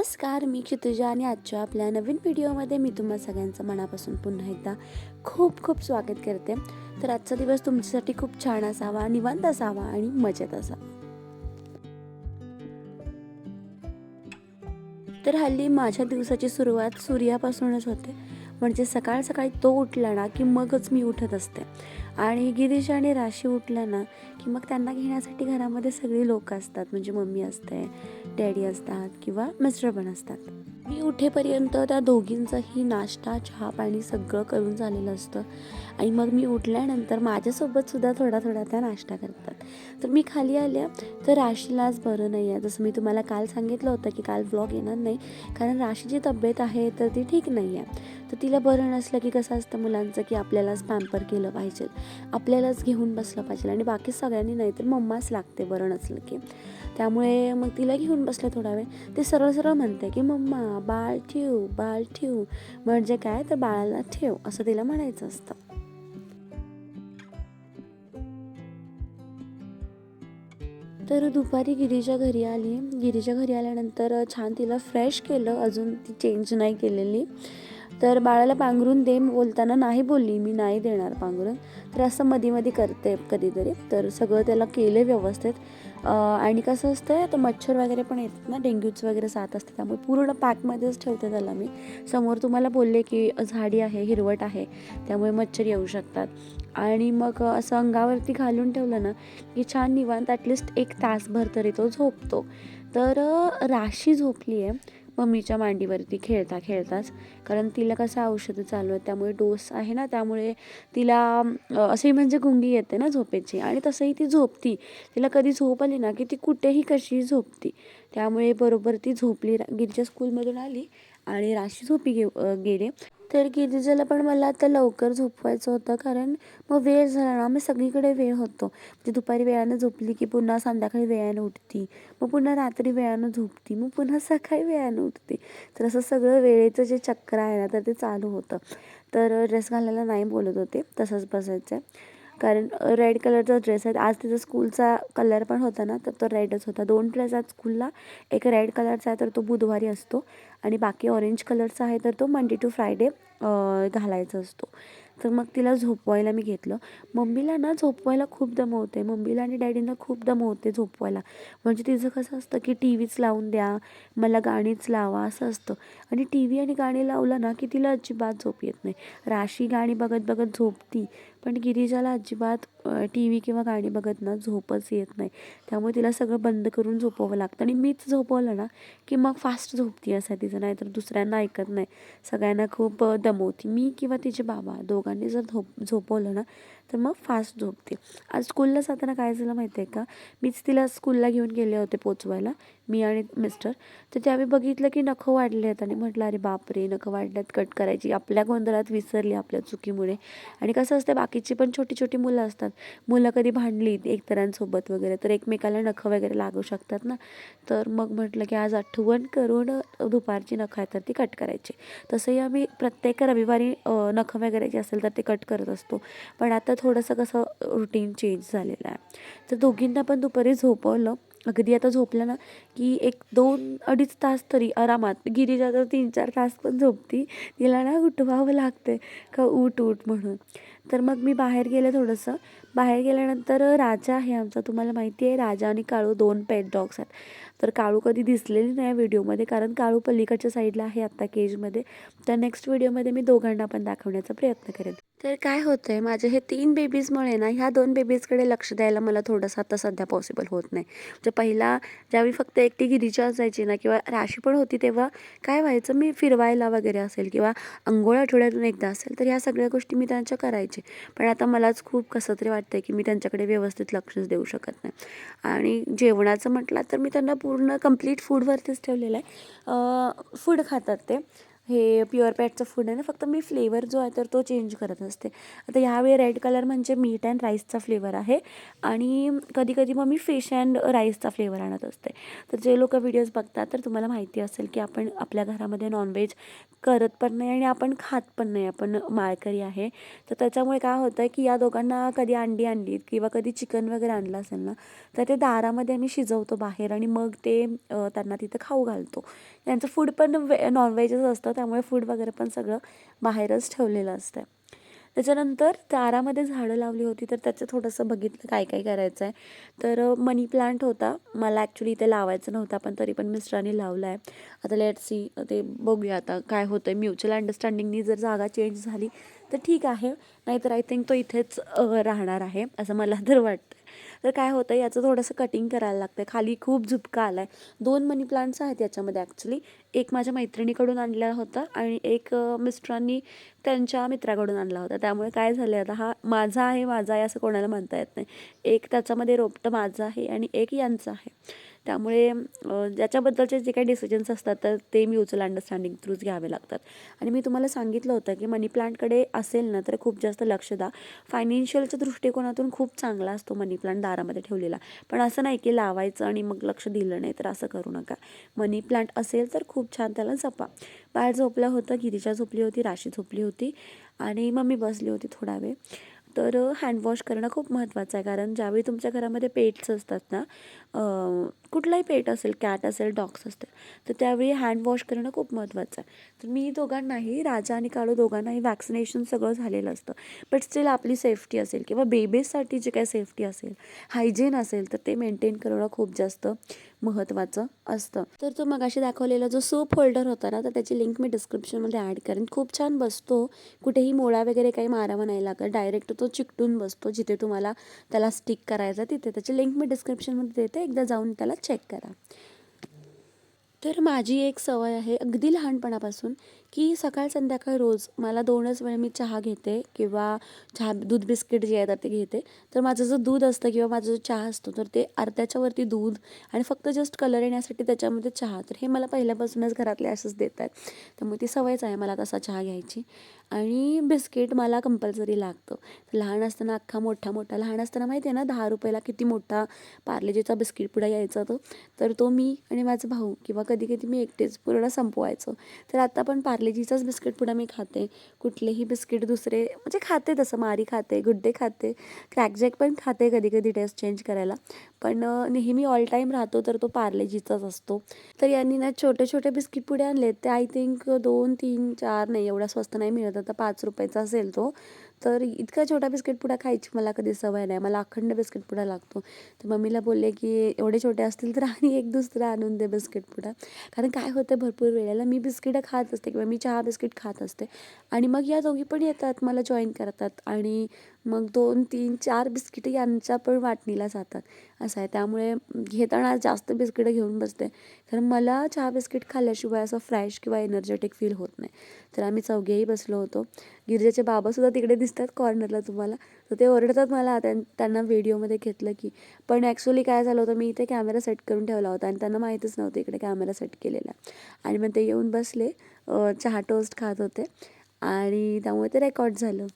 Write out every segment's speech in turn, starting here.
नमस्कार मी ऋतुजा आणि आजच्या आपल्या नवीन व्हिडिओमध्ये मी तुम्हा सगळ्यांचं मनापासून पुन्हा एकदा खूप खूप स्वागत करते. तर आजचा दिवस तुमच्यासाठी खूप छान असावा निवांत असावा आणि मजेत असावा. तर हल्ली माझ्या दिवसाची सुरुवात सूर्यापासूनच होते. म्हणजे सकाळ सकाळी तो उठला ना की मगच मी उठत असते. आणि गिरीश आणि राशी उठल्या ना की मग त्यांना घेण्यासाठी घरामध्ये सगळी लोक असतात. म्हणजे मम्मी असते डॅडी असतात किंवा मिस्टर पण असतात. मी उठेपर्यंत त्या दोघींचाही नाश्ता चहा पाणी सगळं करून झालेलं असतं. आणि मग मी उठल्यानंतर माझ्यासोबतसुद्धा थोडा थोडा त्या नाश्ता करतात. तर मी खाली आल्या तर राशीला आज बरं नाही आहे. जसं मी तुम्हाला काल सांगितलं होतं की काल ब्लॉग येणार नाही कारण राशीची तब्येत आहे तर ती ठीक नाही आहे. तर तिला बरं नसलं की कसं असतं मुलांचं की आपल्यालाच पॅम्पर केलं पाहिजे. आपल्यालाच घेऊन बसलं पाहिजे. आणि बाकी सगळ्यांनी नाही तर मम्माच लागते बरं नसलं की. त्यामुळे मग तिला घेऊन बसले थोडा वेळ. ते सरळ सरळ म्हणते की मम्मा बाळ ठेव बाळ ठेव. म्हणजे काय? तर बाळाला ठेव असं तिला म्हणायचं असतं. तर दुपारी गिरीच्या घरी आली. गिरीच्या घरी आल्यानंतर छान तिला फ्रेश केलं. अजून ती चेंज नाही केलेली. तर बाळाला पांघरून दे बोलताना नाही बोलली मी नाही देणार पांघरून. तर असं मध्ये मध्ये करते कधीतरी. तर सगळं त्याला केलं व्यवस्थित. आणि कसं असतं तर मच्छर वगैरे पण येतात ना डेंग्यूचं वगैरे साथ असते त्यामुळे पूर्ण पॅकमध्येच ठेवते त्याला मी. समोर तुम्हाला बोलले की झाडी आहे हिरवट आहे त्यामुळे मच्छर येऊ शकतात. आणि मग असं अंगावरती घालून ठेवलं ना की छान निवांत ॲटलिस्ट एक तासभर तरी तो झोपतो. तर राशी झोपली आहे मम्मीच्या मांडीवरती खेळता खेळताच. कारण तिला कसं औषधं चालू आहे त्यामुळे डोस आहे ना त्यामुळे तिला असंही असे म्हणजे गुंगी येते ना झोपेची. आणि तसंही ती झोपती. तिला कधी झोप आली ना की ती कुठेही कशी झोपती. त्यामुळे बरोबर ती झोपली गिरच्या स्कूलमधून आली आणि राशी झोपी गे गेले. तर गिरिजाला पण मला आता लवकर झोपवायचं होतं कारण मग वेळ झाला ना मी सगळीकडे वेळ होतो. म्हणजे दुपारी वेळानं झोपली की पुन्हा संध्याकाळी वेळानं उठती मग पुन्हा रात्री वेळानं झोपती मग पुन्हा सकाळी वेळानं उठते. तर असं सगळं वेळेचं जे चक्र आहे ना तर ते चालू होतं. तर ड्रेस घालायला नाही बोलत होते तसंच बसायचं आहे कारण रेड कलरचा ड्रेस आहे. आज तिचा स्कूलचा कलर पण होता ना तर तो रेडच होता. दोन ड्रेस आहेत स्कूलला एक रेड कलरचा आहे तर तो बुधवारी असतो. आणि बाकी ऑरेंज कलरचा आहे तर तो मंडे टू फ्रायडे घालायचा असतो. तर मग तिला झोपवायला मी घेतलं. मम्मीला ना झोपवायला खूप दमवते मम्मीला आणि डॅडींना खूप दमवते झोपवायला. म्हणजे तिचं कसं असतं की टी व्हीच लावून द्या मला गाणीच लावा असं असतं. आणि टी व्ही आणि गाणी लावलं ना की तिला अजिबात झोप येत नाही. राशी गाणी बघत बघत झोपती. पण गिरीजाला अजिबात टी व्ही किंवा गाणी बघत ना झोपच येत नाही. त्यामुळे तिला सगळं बंद करून झोपवावं लागतं. आणि मीच झोपवलं ना की मग फास्ट झोपती असं तिचं नाही तर दुसऱ्यांना ऐकत नाही. सगळ्यांना खूप दमवती. मी किंवा तिचे बाबा दोघांनी जर झोप झोपवलं ना तर मग फास्ट झोपते. आज स्कूलला जाताना काय झालं माहिती आहे का? मीच तिला स्कूलला घेऊन गेले होते पोचवायला मी आणि मिस्टर. तर त्यावेळी बघितलं की नखं वाढले आहेत आणि म्हटलं अरे बापरे नखं वाढल्यात कट करायची. आपल्या गोंधळात विसरली आपल्या चुकीमुळे. आणि कसं असतं बाकीची पण छोटी छोटी मुलं असतात. मुलं कधी भांडली एकतरांसोबत वगैरे तर एकमेकाला नखं वगैरे लागू शकतात ना? तर मग म्हटलं की आज आठवण करून दुपारची नखं आहे तर ती कट करायची. तसंही आम्ही प्रत्येक रविवारी नखं वगैरे जे असेल तर ते कट करत असतो. पण आता थोडंसं कसं रुटीन चेंज झालेलं आहे. तर दोघींना पण दुपारी झोपवलं. अगदी आता झोपलं ना की एक दोन अडीच तास तरी आरामात. गिरीजा तर तीन चार तास पण झोपती. तिला ना उठवावं लागते का उठ उठ म्हणून. तर मग मी बाहेर गेले थोडंसं. बाहेर गेल्यानंतर राजा आहे आमचा. तुम्हाला माहिती आहे राजा आणि काळू दोन पेट डॉग्स आहेत. तर काळू कधी दिसलेली नाही व्हिडिओमध्ये कारण काळू पलीकडच्या साईडला आहे आत्ता केजमध्ये तर नेक्स्ट व्हिडिओमध्ये मी दोघांना पण दाखवण्याचा प्रयत्न करेन. तर काय होतं आहे माझे हे तीन बेबीजमुळे ना ह्या दोन बेबीजकडे लक्ष द्यायला मला थोडंसं आता सध्या पॉसिबल होत नाही. म्हणजे पहिला ज्यावेळी फक्त एकटी गिरीच्या असायची ना किंवा राशी पण होती तेव्हा काय व्हायचं मी फिरवायला वगैरे असेल किंवा अंघोळ आठवड्यातून एकदा असेल तर ह्या सगळ्या गोष्टी मी त्यांच्या करायचे. पण आता मलाच खूप कसं तरी वाटतं की मी त्यांच्याकडे व्यवस्थित लक्षच देऊ शकत नाही. आणि जेवणाचं म्हटलं तर मी त्यांना पूर्ण कंप्लीट फूडवरतीच ठेवलेलं आहे. फूड खातात ते. हे प्युअर पॅटचं फूड आहे ना फक्त मी फ्लेवर जो आहे तर तो चेंज करत असते. आता ह्यावेळी रेड कलर म्हणजे मीट अँड राईसचा फ्लेवर आहे. आणि कधी कधी मग मी फिश अँड राईसचा फ्लेवर आणत असते. तर जे लोक व्हिडिओज बघतात तर तुम्हाला माहिती असेल की आपण आपल्या घरामध्ये नॉनव्हेज करत पण नाही आणि आपण खात पण नाही. आपण माळकरी आहे. तर त्याच्यामुळे काय होतं आहे की या दोघांना कधी अंडी आणली किंवा कधी चिकन वगैरे आणलं असेल ना तर ते दारामध्ये आम्ही शिजवतो बाहेर आणि मग ते त्यांना तिथं खाऊ घालतो. त्यांचं फूड पण वे नॉनव्हेजच असतं त्यामुळे फूड वगैरे पण सगळं बाहेरच ठेवलेलं असतं त्याच्यानंतर चारामध्ये झाडं लावली होती तर त्याचं थोडंसं बघितलं काय काय करायचं आहे तर मनी प्लांट होता. मला ॲक्च्युली इथे लावायचं नव्हता पण तरी पण मिस्टरांनी लावला आहे आता लेट सी ते बघूया आता काय होतं आहे म्युच्युअल अंडरस्टँडिंगनी जर जागा चेंज झाली तर ठीक आहे. नाहीतर आय थिंक तो इथेच राहणार आहे असं मला तर वाटतं तर काय होतं याचं थोडंसं कटिंग करायला लागतं खाली खूप झुपका आला आहे दोन मनी प्लांट्स आहेत याच्यामध्ये ॲक्च्युली एक माझ्या मैत्रिणीकडून आणला होता आणि एक मिस्टरांनी त्यांच्या मित्राकडून आणला होता. त्यामुळे काय झालं आता हा माझा आहे माझा आहे असं कोणाला म्हणता येत नाही. एक त्याच्यामध्ये रोपटं माझं आहे आणि एक यांचं आहे. त्यामुळे ज्याच्याबद्दलचे जे काही डिसिजन्स असतात तर ते म्युच्युअल अंडरस्टँडिंग थ्रूच घ्यावे लागतात. आणि मी तुम्हाला सांगितलं होतं की मनी प्लांटकडे असेल ना तर खूप जास्त लक्ष द्या. फायनान्शियलच्या दृष्टिकोनातून खूप चांगला असतो मनी प्लांट दारामध्ये ठेवलेला. पण असं नाही की लावायचं आणि मग लक्ष दिलं नाही तर असं करू नका. मनी प्लांट असेल तर खूप छान त्याला जपा. बाळ झोपलं होतं गिरीजा झोपली होती राशी झोपली होती. आणि मम्मी बसली होती थोडा वेळ. तर हँडवॉश करणं खूप महत्त्वाचं आहे. कारण ज्यावेळी तुमच्या घरामध्ये पेट्स असतात ना कुठलाही पेट असेल कॅट असेल डॉग्स असतील तर त्यावेळी हँडवॉश करणं खूप महत्त्वाचं आहे. तर मी दोघांनाही राजा आणि काळू दोघांनाही वॅक्सिनेशन सगळं झालेलं असतं. बट स्टील आपली सेफ्टी असेल किंवा बेबीजसाठी जे काय सेफ्टी असेल हायजीन असेल तर ते मेंटेन करणं खूप जास्त महत्त्वाचं असतं. तर तो मगाशी दाखवलेला जो सूप होल्डर होता ना तर त्याची लिंक मी डिस्क्रिप्शनमध्ये ॲड करेन. खूप छान बसतो कुठेही मोळा वगैरे काही मारावा नाही लागत. डायरेक्ट तो चिकटून बसतो जिथे तुम्हाला त्याला स्टिक करायचा तिथे त्याची लिंक मी डिस्क्रिप्शनमध्ये देते. एकदा जाऊन त्याला चेक करा. तर माझी एक सवय आहे अगदी लहानपणापासून की सकाळ संध्याकाळ रोज मला दोनच वेळ मी चहा घेते किंवा चहा दूध बिस्किट जे येतात ते घेते. तर माझं जो दूध असतं किंवा माझा जो चहा असतो तर ते अर्ध्याच्यावरती दूध आणि फक्त जस्ट कलर येण्यासाठी त्याच्यामध्ये चहा. तर हे मला पहिल्यापासूनच घरातले असंच देत आहेत त्यामुळे ती सवयच आहे मला तसा चहा घ्यायची. आणि बिस्किट मला कंपल्सरी लागतं. लहान असताना अख्खा मोठा मोठा. लहान असताना माहिती आहे ना दहा रुपयाला किती मोठा पार्लेजीचा बिस्किट पुडा यायचा तो. तर तो मी आणि माझा भाऊ किंवा कधी कधी मी एकटेच पूर्ण संपवायचो. तर आता पण पार्लेजीचाच बिस्किट पुडा मी खाते. कुठलेही बिस्किट दुसरे म्हणजे खाते तसं. मारी खाते गुड्डे खाते. क्रॅकजॅक पण खाते कधी कधी टेस्ट चेंज करायला. पण नेहमी ऑल टाईम राहतो तर तो पार्लेजीचाच असतो. तर यांनी ना छोटे छोटे बिस्किट पुडे आणले ते आय थिंक दोन तीन चार नाही एवढा स्वस्त नाही मिळत. आता पाच रुपयाचा असेल तो. तर इतका छोटा बिस्किट पुडा खायची मला कधी सवय नाही. मला अखंड बिस्किट पुडा लागतो. तर मम्मीला बोलले की एवढे छोटे असतील तर आणि एक दुसरा आणून दे बिस्किट पुडा. कारण काय होतं भरपूर वेळेला मी बिस्किटं खात असते किंवा मी चहा बिस्किट खात असते. आणि मग या दोघी पण येतात मला जॉईन करतात. आणि मग दोन तीन चार बिस्किटं यांच्या पण वाटणीला जातात. असं आहे. त्यामुळे घेताना जास्त बिस्किटं घेऊन बसते. कारण मला चहा बिस्किट खाल्ल्याशिवाय असं फ्रेश किंवा एनर्जेटिक फील होत नाही. तर आम्ही चौघेही बसलो होतो. गिरिजाचे बाबासुद्धा तिकडे दिसतात कॉर्नरला तुम्हाला. तर ते ओरडतात मला त्यां त्यांना व्हिडिओमध्ये घेतलं की पण ॲक्च्युली काय झालं होतं मी इथे कॅमेरा सेट करून ठेवला होता आणि त्यांना माहीतच नव्हतं इकडे कॅमेरा सेट केलेला. आणि मग ते येऊन बसले चहा टोस्ट खात होते आणि त्यामुळे ते रेकॉर्ड झालं.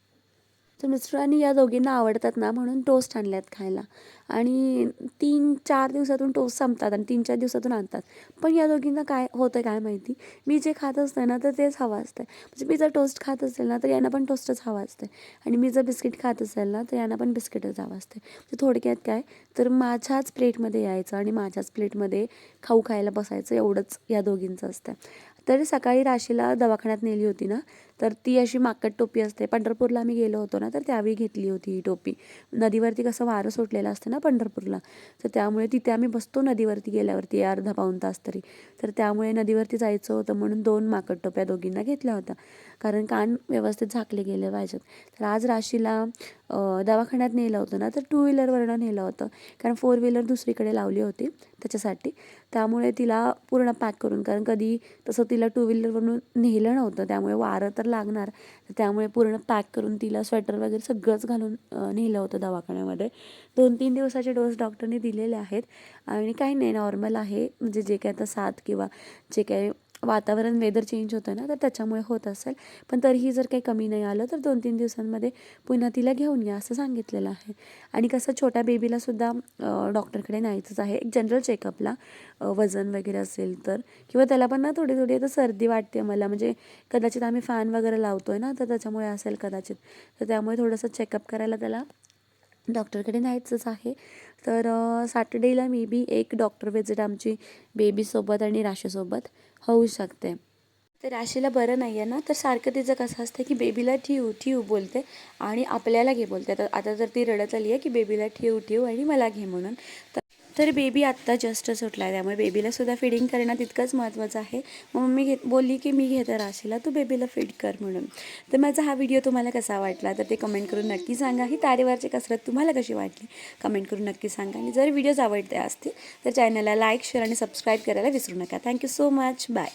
तर मिस्टरांनी या दोघींना आवडतात ना म्हणून टोस्ट आणल्यात खायला. आणि तीन चार दिवसातून टोस्ट संपतात आणि तीन चार दिवसातून आणतात. पण या दोघींना काय होतं काय माहिती? मी जे खात असते ना तर तेच हवं असतं म्हणजे मी जर टोस्ट खात असेल ना तर यांना पण टोस्टच हवं असते आणि मी जर बिस्किट खात असेल ना तर यांना पण बिस्किटच हवं असते म्हणजे थोडक्यात काय? तर माझ्याच प्लेटमध्ये यायचं आणि माझ्याच प्लेटमध्ये खाऊ खायला बसायचं एवढंच या दोघींचं असतं तर सकाळी राशीला दवाखान्यात नेली होती ना तर ती अशी माकड टोपी असते. पंढरपूरला आम्ही गेलो होतो ना तर त्यावेळी घेतली होती ही टोपी. नदीवरती कसं वारं सुटलेलं असतं ना पंढरपूरला तर त्यामुळे तिथे आम्ही बसतो नदीवरती गेल्यावरती अर्धा पाऊण तास तरी. तर त्यामुळे नदीवरती जायचं होतं म्हणून दोन माकड टोप्या दोघींना घेतल्या होत्या. कारण कान व्यवस्थित झाकले गेले पाहिजेत. तर आज राशीला दवाखान्यात नेलं होतं ना तर टू व्हीलरवरनं नेलं होतं. कारण फोर व्हीलर दुसरीकडे लावली होती त्याच्यासाठी. त्यामुळे तिला पूर्ण पॅक करून कारण कधी तसं तिला टू व्हीलरवरून नेलं नव्हतं. त्यामुळे वारं तर लागणार. तर त्यामुळे पूर्ण पॅक करून तिला स्वेटर वगैरे सगळंच घालून नेलं होतं दवाखान्यामध्ये. दोन तीन दिवसाचे डोस डॉक्टरने दिलेले आहेत. आणि काही नाही नॉर्मल आहे. म्हणजे जे काय आता सात किंवा जे काही वातावरण वेदर चेंज होतं ना तर त्याच्यामुळे होत असेल. पण तरीही जर काही कमी नाही आलं तर दोन तीन दिवसांमध्ये पुन्हा तिला घेऊन या असं सांगितलेलं आहे. आणि कसं छोट्या बेबीलासुद्धा डॉक्टरकडे न्यायचंच आहे. एक जनरल चेकअपला वजन वगैरे असेल तर किंवा त्याला पण ना थोडी थोडी आता सर्दी वाटते मला. म्हणजे कदाचित आम्ही फॅन वगैरे लावतो आहे ना तर त्याच्यामुळे असेल कदाचित. तर त्यामुळे थोडंसं चेकअप करायला त्याला डॉक्टरकडे न्यायचंच आहे. तर सॅटर्डेला मे बी एक डॉक्टर विजिट आमची बेबीसोबत आणि राशीसोबत होऊ शकते. तर राशीला बरं नाही आहे ना? तर सारखं तिचं कसं असतं की बेबीला ठेवू ठेवू बोलते आणि आपल्याला घे बोलते. आता आता जर ती रडत आली आहे की बेबीला ठेवू ठेवू आणि मला घे म्हणून. तर तर बेबी आत्ता जस्ट सुटला आहे त्यामुळे बेबीला सुद्धा फिडिंग करणं तितकंच महत्त्वाचं आहे. मग मम्मी घेत बोलली की मी घेते राशीला तू बेबीला फीड कर म्हणून. तर माझा हा व्हिडिओ तुम्हाला कसा वाटला तर ते कमेंट करून नक्की सांगा. ही तारेवरची कसरत तुम्हाला कशी वाटली कमेंट करून नक्की सांगा. आणि जर व्हिडिओज आवडते असतील तर चॅनलला लाईक शेअर आणि सबस्क्राईब करायला विसरू नका. Thank you so much bye